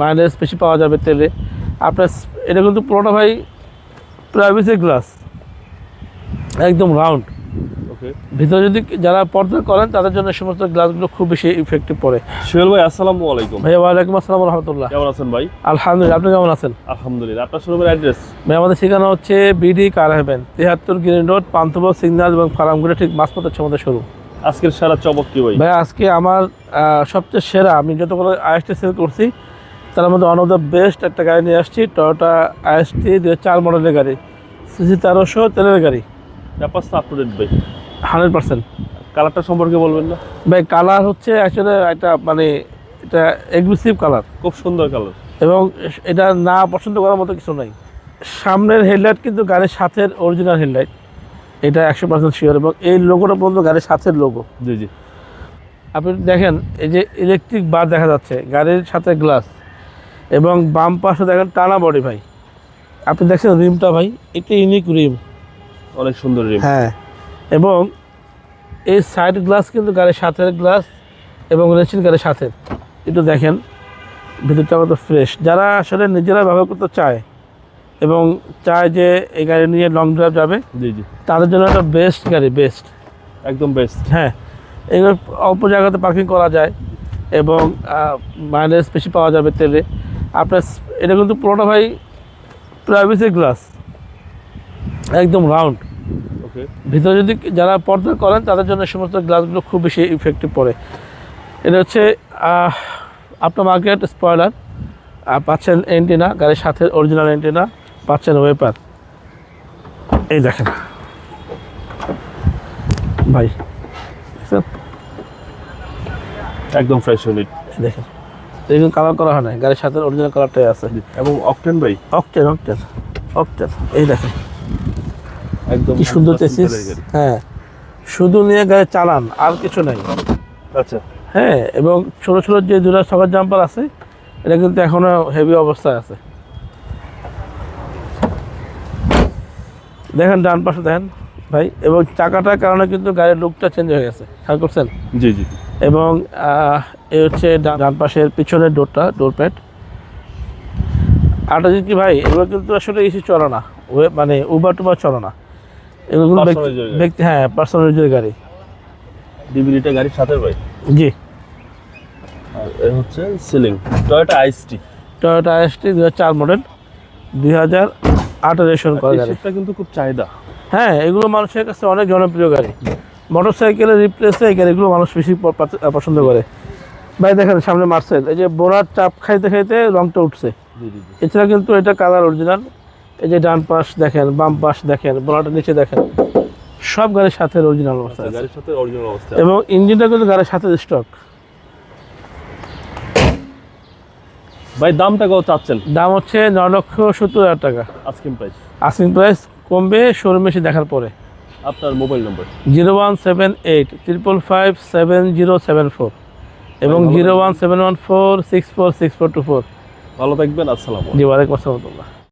Mileage বেশি পাওয়া যাবে তেলে। আপনার এটা কিন্তু পুরোটা ভাই প্রাইভেসি গ্লাস একদম রাউন্ড ওকে ভিতরে যদি যারা পর্দা করেন তাদের জন্য সমস্ত গ্লাসগুলো খুব বেশি ইফেক্টিভ পড়ে। সোহেল ভাই আসসালামু আলাইকুম। ভাই ওয়ালাইকুম আসসালাম রহমতুল্লাহ। কেমন আছেন ভাই? আলহামদুলিল্লাহ আপনি কেমন আছেন? আলহামদুলিল্লাহ। আপনার শোরুমের অ্যাড্রেস ভাই আমাদের ঠিকানা হচ্ছে বিডি কার হেভেন তিহাত্তর গ্রিন রোড পান্থব সিগন্যাল এবং ফার্মগুলো ঠিক মাঝপথের আমাদের শুরু আজকের সারা চমক কি ভাই? ভাই আজকে আমার সবচেয়ে সেরা আমি যতগুলো আইএসটি সেল করছি তার মধ্যে ওয়ান অফ দ্য বেস্ট একটা গাড়ি নিয়ে আসছি টয়োটা আইএসটি দু চার মডেলের গাড়ি সিসি তেরোশো তেলের গাড়ি। ব্যাপার আপ টু ডেট ভাই। Hundred percent. কালারটা সম্পর্কে বলবেন না। ভাই কালার হচ্ছে অ্যাকচুয়ালি একটা মানে এটা এগ্রেসিভ কালার খুব সুন্দর কালার এবং এটা না পছন্দ করার মতো কিছু নাই। সামনের হেডলাইট কিন্তু গাড়ির সাথের অরিজিনাল হেডলাইট এটা একশো পার্সেন্ট শিওর এবং এই লোগোটা পর্যন্ত গাড়ির সাথের লোগো জি জি। আপনি দেখেন এই যে ইলেকট্রিক বার দেখা যাচ্ছে গাড়ির সাথে গ্লাস এবং বাম পাশে দেখেন টানা বডি ভাই। আপনি দেখছেন রিমটা ভাই? একটি ইউনিক রিম অনেক সুন্দর রিম হ্যাঁ। এবং এই সাইড গ্লাস কিন্তু গাড়ির সাথের গ্লাস এবং রেসিন গাড়ির সাথে একটু দেখেন ভিতরটা কত ফ্রেশ যারা আসলে নিজেরা ব্যবহার করতে চায় এবং চায় যে এই গাড়ি নিয়ে লং ড্রাইভ যাবে জি জি। তাদের জন্য একটা বেস্ট গাড়ি বেস্ট একদম বেস্ট হ্যাঁ। এগুলো অল্প জায়গাতে পার্কিং করা যায় এবং মাইলেজ বেশি পাওয়া যাবে তেলে। আপনার এটা কিন্তু পুরোটা ভাই প্রাইভেসি গ্লাস একদম রাউন্ড ওকে ভিতরে যদি যারা পর্দা করেন তাদের জন্য সমস্ত গ্লাসগুলো খুব বেশি ইফেক্টিভ পড়ে। এটা হচ্ছে আপনার মার্কেট স্পয়লার পাচ্ছেন এন্টিনা গাড়ির সাথে অরিজিনাল এন্টিনা পাচ্ছেন ওয়েপার এই দেখেন। ভাই? একদম ফ্রেশ এই দেখেন। এরকম কালার করা হয় না গাড়ির সাথে অরিজিনাল কালারটাই আছে। এবং অকটেন ভাই? অকটেন অকটেন অকটেন এই দেখেন একদম কি সুন্দর 100% তেসিস হ্যাঁ শুধু নিয়ে গাড়ি চালান আর কিছু নাই। আচ্ছা। হ্যাঁ এবং ছোট ছোট যে দুটা সকার জাম্পার আছে এটা কিন্তু এখনও হেভি অবস্থায় আছে। দেখেন ডান পাশে দেখেন ভাই এবং চাকাটার কারণে কিন্তু গাড়ির লুকটা চেঞ্জ হয়ে গেছে। খেয়াল করছেন? জি জি। এবং এ হচ্ছে ডান পাশের পিছনের ডোরটা ডোর প্যাড। জিনিস কি ভাই এগুলো কিন্তু আসলে ইসি চলে না। মানে উবার টুবার চলে না। এগুলো ব্যক্তি- হ্যাঁ পার্সোনাল গাড়ি। ডিভিডিটা গাড়ির সাথে ভাই। জি। এ হচ্ছে সিলিং টয়োটা আইসটি টয়োটা এসটি দু চার মডেল দুই হাজার আট রেশন করা গাড়ি। এটা কিন্তু খুব চাহিদা। হ্যাঁ এগুলো মানুষের কাছে অনেক জনপ্রিয় গাড়ি। মোটর সাইকেলের রিপ্লেসে এই গাড়িগুলো মানুষ বেশি পছন্দ করে। ভাই দেখেন সামনে মার্সেল এই যে বোরার চাপ খাইতে খাইতে রংটা উঠছে। এছাড়া কিন্তু এটা কালার অরিজিনাল এই যে ডান পাশ দেখেন বাম পাশ দেখেন বোরাটা নিচে দেখেন। সব গাড়ির সাথে অরিজিনাল অবস্থা গাড়ির সাথে অরিজিনাল অবস্থা এবং ইঞ্জিনটা কিন্তু গাড়ির সাথে স্টক ভাই দামটা কত চাচ্ছেন? দাম হচ্ছে নয় লক্ষ সত্তর হাজার টাকা। আজকিং প্রাইস আস্কিং প্রাইস কমবে শোরুমে এসে দেখার পরে। আপনার mobile number. Zero one seven eight triple five seven zero seven four এবং zero one seven one four six four six four two four. ভালো থাকবেন আসসালাম জি ওয়ালাইকুম আসসালাম